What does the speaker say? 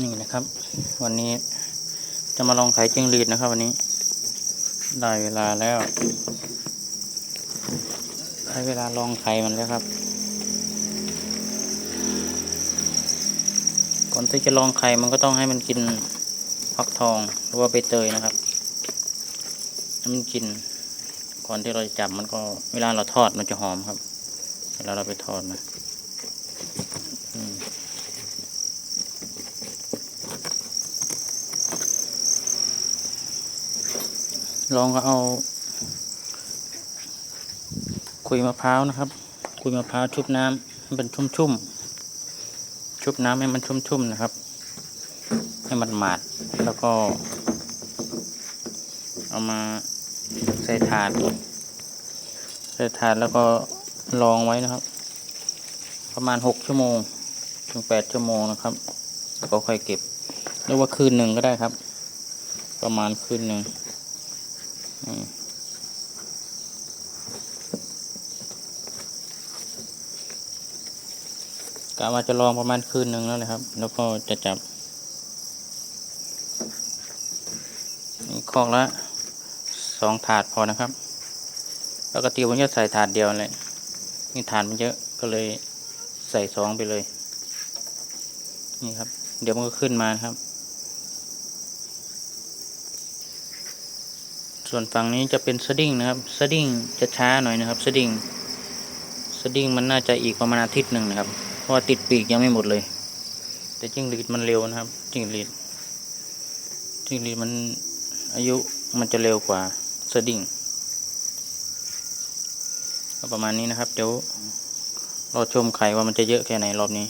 นี่นะครับ วันนี้จะมาลองไข่จิ้งหรีดนะครับ วันนี้ ได้เวลาแล้วได้เวลาลองไข่มันแล้วครับ ก่อนที่จะลองไข่มันก็ต้องให้มันกินฟักทองหรือว่าใบเตยนะครับให้มันกิน ก่อนที่เราจะจับมันก็เวลาเราทอดมันจะหอมครับ เวลาเราไปทอดนะ ลองก็เอา คุยมะพร้าวนะครับ คุยมะพร้าวชุบน้ำให้มันชุ่มๆชุบน้ำให้มันชุ่มๆนะครับ ให้มันหมาดแล้วก็ เอามาใส่ถาดใส่ถาดแล้วก็ลองไว้นะครับ ประมาณหกชั่วโมงถึงแปดชั่วโมงนะครับ ก็ค่อยเก็บหรือว่าคืนหนึ่งก็ได้ครับ ประมาณคืนหนึ่ง กะว่าจะลองประมาณคืนหนึ่งแล้วเลยครับ แล้วก็จะจับคอกละสองถาดพอนะครับปกติผมจะใส่ถาดเดียวเลยนี่ถาดมันเยอะก็เลยใส่สองไปเลย นี่ครับ เดี๋ยวมันก็ขึ้นมานะครับ ส่วนฝั่งนี้จะเป็นสดิ้งนะครับสดิ้งจะช้าหน่อยนะครับสดิ้งสดิ้งมันน่าจะอีกประมาณอาทิตย์หนึ่งนะครับ เพราะว่าติดปีกยังไม่หมดเลย แต่จิ้งหรีดมันเร็วนะครับจิ้งหรีดจิ้งหรีดมันอายุมันจะเร็วกว่าสดิ้งก็ประมาณนี้นะครับ เดี๋ยวรอชมไข่ว่ามันจะเยอะแค่ไหนรอบนี้